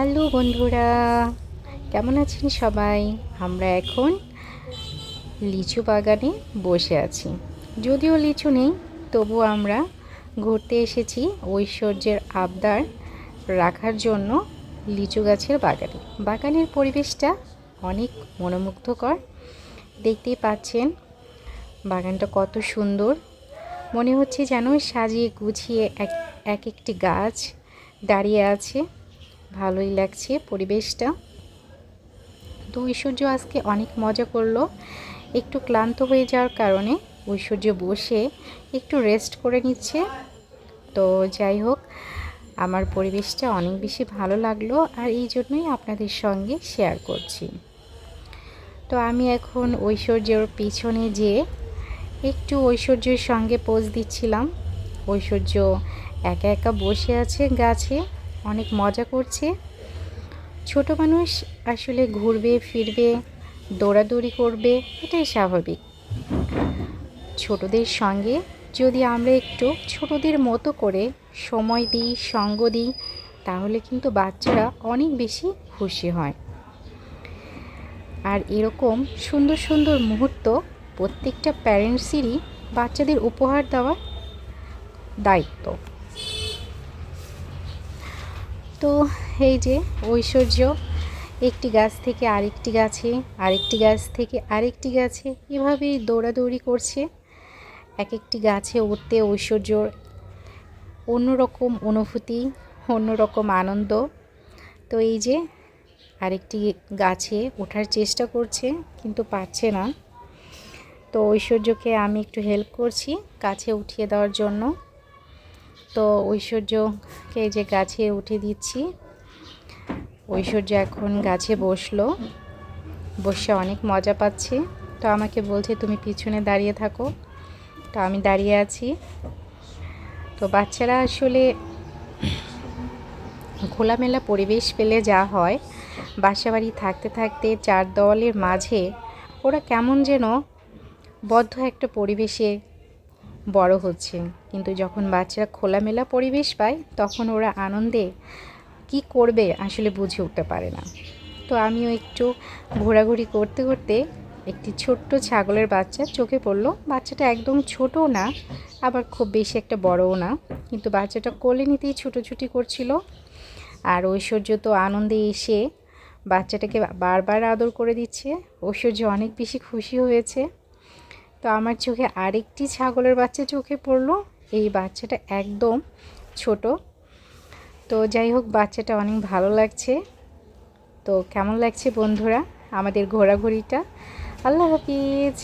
Hello বন্ধুরা, কেমন আছেন সবাই? আমরা এখন লিচু বাগানে বসে আছি। যদিও লিচু নেই, তবু আমরা ঘুরতে এসেছি ঐশ্বর্যের আবদার রাখার জন্য লিচু গাছের বাগানে। বাগানের পরিবেশটা অনেক মনোমুগ্ধকর। দেখতেই পাচ্ছেন, বাগানটা কত সুন্দর। মনে হচ্ছে যেন সাজিয়ে গুছিয়ে এক এক একটি গাছ দাঁড়িয়ে আছে। ভালোই লাগছে পরিবেশটা। তো ঐশ্বর্য আজকে অনেক মজা করল। একটু ক্লান্ত হয়ে যাওয়ার কারণে ঐশ্বর্য বসে একটু রেস্ট করে নিচ্ছে। তো যাই হোক, আমার পরিবেশটা অনেক বেশি ভালো লাগল আর এই জন্যই আপনাদের সঙ্গে শেয়ার করছি। তো আমি এখন ঐশ্বর্যর পিছনে যেয়ে একটু ঐশ্বর্যের সঙ্গে পোজ দিচ্ছিলাম। ঐশ্বর্য একা একা বসে আছে গাছে। অনেক মজা করছে। ছোট মানুষ আসলে ঘুরবে, ফিরবে, দৌড়াদৌড়ি করবে, এটাই স্বাভাবিক। ছোটদের সঙ্গে যদি আমরা একটু ছোটদের মতো করে সময় দিই, সঙ্গ দিই, তাহলে কিন্তু বাচ্চারা অনেক বেশি খুশি হয়। আর এরকম সুন্দর সুন্দর মুহূর্ত প্রত্যেকটা প্যারেন্টসেরই বাচ্চাদের উপহার দেওয়ার দায়িত্ব। তো এই যে ঐশ্বর্য, একটি গাছ থেকে আরেকটি গাছে, আরেকটি গাছ থেকে আরেকটি গাছে এভাবেই দৌড়াদৌড়ি করছে। এক একটি গাছে উঠতে ঐশ্বর্যর অন্যরকম অনুভূতি, অন্যরকম আনন্দ। তো এই যে আরেকটি গাছে ওঠার চেষ্টা করছে, কিন্তু পারছে না। তো ঐশ্বর্যকে আমি একটু হেল্প করছি গাছে উঠিয়ে দেওয়ার জন্য। তো ঐশ্বর্যকে যে গাছে উঠে দিচ্ছি, ঐশ্বর্য এখন গাছে বসল, বসে অনেক মজা পাচ্ছে। তো আমাকে বলছে, তুমি পিছনে দাঁড়িয়ে থাকো। তো আমি দাঁড়িয়ে আছি। তো বাচ্চারা আসলে খোলামেলা পরিবেশ পেলে যা হয়, বাসাবাড়ি থাকতে থাকতে চার দেওয়ালের মাঝে ওরা কেমন যেন বদ্ধ একটা পরিবেশে বড় হচ্ছে। কিন্তু যখন বাচ্চারা খোলামেলা পরিবেশ পায়, তখন ওরা আনন্দে কি করবে আসলে বুঝে উঠতে পারে না। তো আমিও একটু ঘোরাঘুরি করতে করতে একটি ছোট্ট ছাগলের বাচ্চা চোখে পড়ল। বাচ্চাটা একদম ছোটও না, আবার খুব বেশি একটা বড়ও না। কিন্তু বাচ্চাটা কোলে নিতেই ছুটোছুটি করছিল। আর ঐশ্বর্য তো আনন্দে এসে বাচ্চাটাকে বারবার আদর করে দিচ্ছে। ঐশ্বর্য অনেক বেশি খুশি হয়েছে। তো আমার চোখে আরেকটি ছাগলের বাচ্চা চোখে পড়ল। এই বাচ্চাটা একদম ছোট। তো যাই হোক, বাচ্চাটা অনেক ভালো লাগছে। তো কেমন লাগছে বন্ধুরা আমাদের ঘোরাঘুরিটা? আল্লাহ হাফিজ।